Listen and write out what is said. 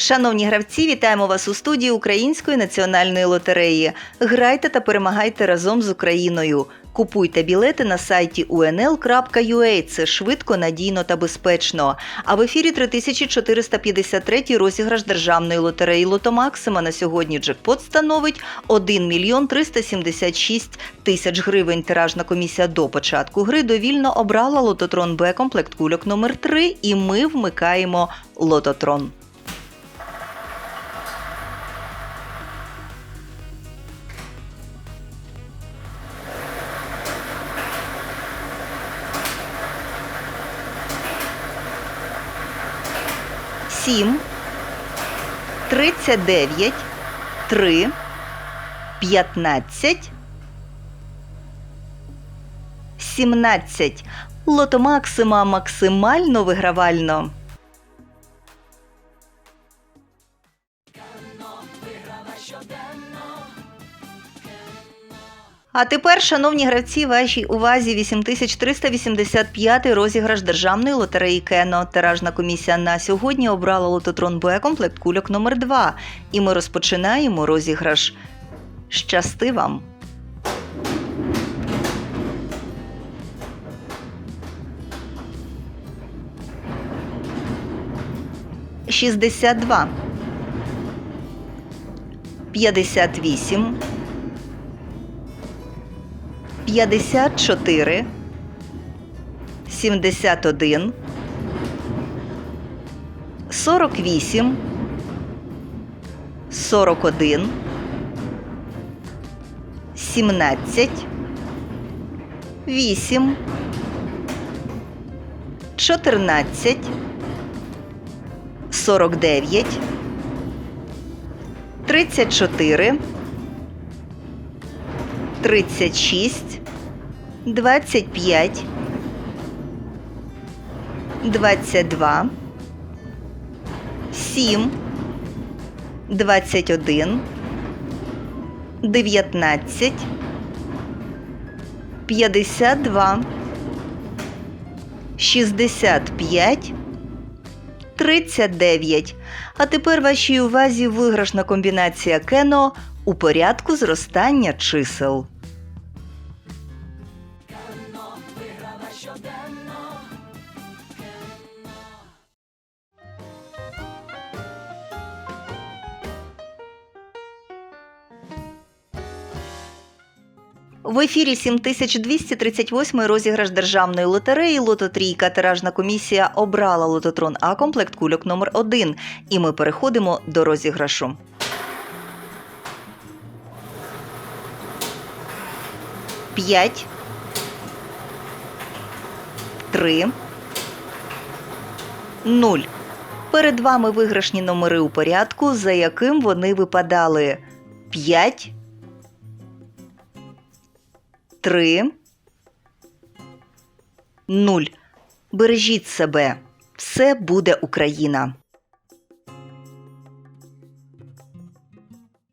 Шановні гравці, вітаємо вас у студії Української національної лотереї. Грайте та перемагайте разом з Україною. Купуйте білети на сайті unl.ua. Це швидко, надійно та безпечно. А в ефірі 3453 розіграш державної лотереї Лотомаксима на сьогодні джекпот становить 1 мільйон 376 тисяч гривень. Тиражна комісія до початку гри довільно обрала лототрон Б комплект кульок номер 3 і ми вмикаємо лототрон. Сім, тридцять дев'ять, три, п'ятнадцять, сімнадцять. Лото Максима максимально вигравально. А тепер, шановні гравці, вашій увазі 8385 розіграш державної лотереї Кено. Тиражна комісія на сьогодні обрала лототрон Б комплект кульок номер 2 І ми розпочинаємо розіграш. Щасти вам! Шістдесят два. П'ятдесят вісім. 54 71 48 41 17 8 14 49 34 36, 25, 22, 7, 21, 19, 52, 65, 39. А тепер вашій увазі виграшна комбінація кено у порядку зростання чисел. В ефірі 7238 розіграш державної лотереї Лототрійка. Тиражна комісія обрала лототрон А комплект кульок номер 1 І ми переходимо до розіграшу. П'ять. Три. Нуль. Перед вами виграшні номери у порядку, за яким вони випадали. П'ять. Три. Нуль. Бережіть себе. Все буде Україна.